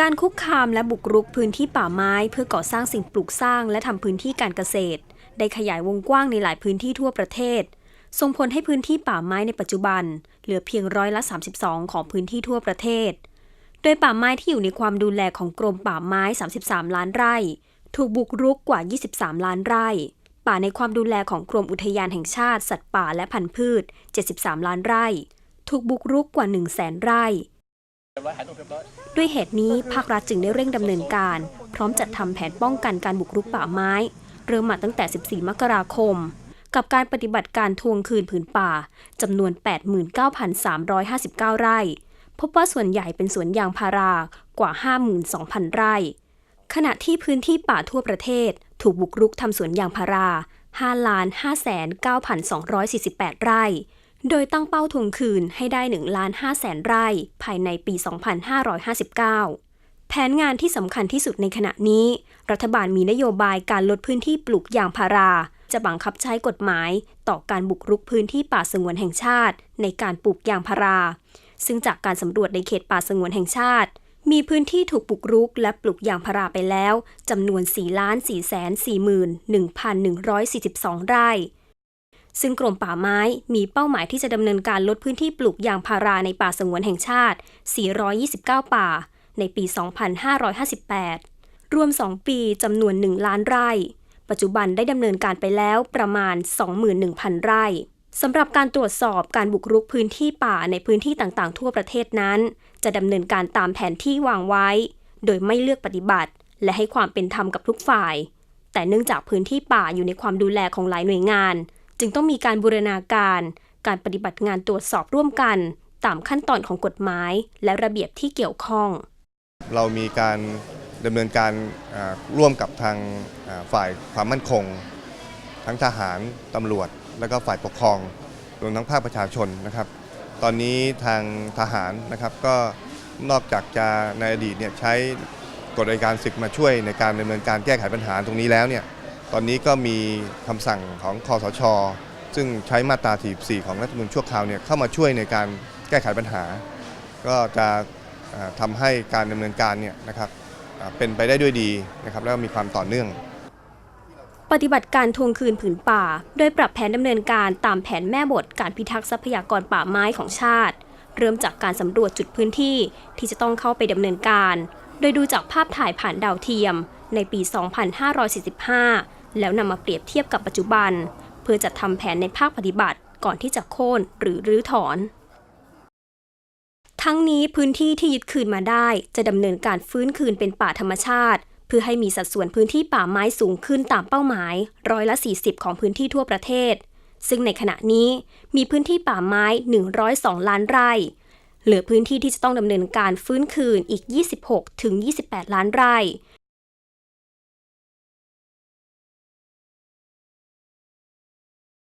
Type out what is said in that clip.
การคุกคามและบุกรุกพื้นที่ป่าไม้ เพื่อก่อสร้างสิ่งปลูกสร้างและทำพื้นที่การเกษตร ได้ขยายวงกว้างในหลายพื้นที่ทั่วประเทศ ส่งผลให้พื้นที่ป่าไม้ในปัจจุบัน เหลือเพียงร้อยละ 32 ของพื้นที่ทั่วประเทศ โดยป่าไม้ที่อยู่ในความดูแลของกรมป่าไม้ 33 ล้านไร่ ถูกบุกรุกกว่า 23 ล้านไร่ ป่าในความดูแลของกรมอุทยานแห่งชาติ สัตว์ป่าและพันธุ์พืช 73 ล้านไร่ ถูกบุกรุกกว่า 1 0 0 0 0แสนไร่ ด้วยเหตุนี้ภาครัฐจึงได้เร่งดำเนินการ พร้อมจัดทำแผนป้องกันการบุกรุกป่าไม้ เริ่มมาตั้งแต่ 14 มกราคม กับการปฏิบัติการทวงคืนผืนป่าจำนวน 89,359 ไร่ พบว่าส่วนใหญ่เป็นสวนยางพารากว่า 52,000 ไร่ ขณะที่พื้นที่ป่าทั่วประเทศ ถูกบุกรุกทำสวนยางพารา5ล้าน5แสน9,248 ไร่ โดยตั้งเป้าทวงคืนให้ได้1ล้าน5แสนไร่ ภายในปี 2559 แผนงานที่สำคัญที่สุดในขณะนี้ รัฐบาลมีนโยบายการลดพื้นที่ปลูกยางพารา จะบังคับใช้กฎหมายต่อการบุกรุกพื้นที่ป่าสงวนแห่งชาติ ในการปลูกยางพารา ซึ่งจากการสำรวจในเขตป่าสงวนแห่งชาติ มีพื้นที่ถูกบุกรุกและปลูกยางพาราไปแล้วจำนวน4 4 4 1,142 ไร่ ซึ่งกรมป่าไม้มีเป้าหมายที่จะดำเนินการลดพื้นที่ปลูกยางพาราในป่าสงวนแห่งชาติ 429 ป่า ในปี 2558 รวม 2 ปีจำนวน 1 ล้านไร่ ปัจจุบันได้ดำเนินการไปแล้วประมาณ 21,000 ไร่ สำหรับการตรวจสอบการบุกรุกพื้นที่ป่าในพื้นที่ต่างๆ ทั่วประเทศนั้น จะดำเนินการตามแผนที่วางไว้ โดยไม่เลือกปฏิบัติ และให้ความเป็นธรรมกับทุกฝ่าย แต่เนื่องจากพื้นที่ป่าอยู่ในความดูแลของหลายหน่วยงาน จึงต้องมีการบูรณาการ การปฏิบัติงานตรวจสอบร่วมกัน ตามขั้นตอนของกฎหมาย และระเบียบที่เกี่ยวข้อง เรามีการดำเนินการร่วมกับทางฝ่ายความมั่นคง ทั้งทหารตำรวจ และก็ฝ่ายปกครองรวมทั้งภาคประชาชนนะครับ ตอนนี้ทางทหารนะครับก็นอกจากจะในอดีตเนี่ยใช้กฎอัยการศึกมาช่วยในการดำเนินการแก้ไขปัญหาตรงนี้แล้วเนี่ยตอนนี้ก็มีคำสั่งของคอสช ซึ่งใช้มาตรา44ของรัฐธรรมนูญชั่วคราวเนี่ยเข้ามาช่วยในการแก้ไขปัญหา ก็จะอ่าทำให้การดำเนินการเนี่ยนะครับเป็นไปได้ด้วยดีนะครับแล้วก็มีความต่อเนื่อง ปฏิบัติการทวงคืนผืนป่า โดยปรับแผนดำเนินการตามแผนแม่บทการพิทักษ์ทรัพยากรป่าไม้ของชาติ เริ่มจากการสำรวจจุดพื้นที่ที่จะต้องเข้าไปดำเนินการ โดยดูจากภาพถ่ายผ่านดาวเทียม ในปี 2545 แล้วนำมาเปรียบเทียบกับปัจจุบัน เพื่อจัดทำแผนในภาคปฏิบัติก่อนที่จะโค่นหรือรื้อถอน ทั้งนี้พื้นที่ที่ยึดคืนมาได้จะดำเนินการฟื้นคืนเป็นป่าธรรมชาติ เพื่อให้มีสัดส่วนพื้นที่ป่าไม้สูงขึ้นตามเป้าหมายร้อยละ 40 ของพื้นที่ทั่วประเทศ ซึ่งในขณะนี้มีพื้นที่ป่าไม้ 102 ล้านไร่ เหลือพื้นที่ที่จะต้องดำเนินการฟื้นคืนอีก 26ถึง28 ล้านไร่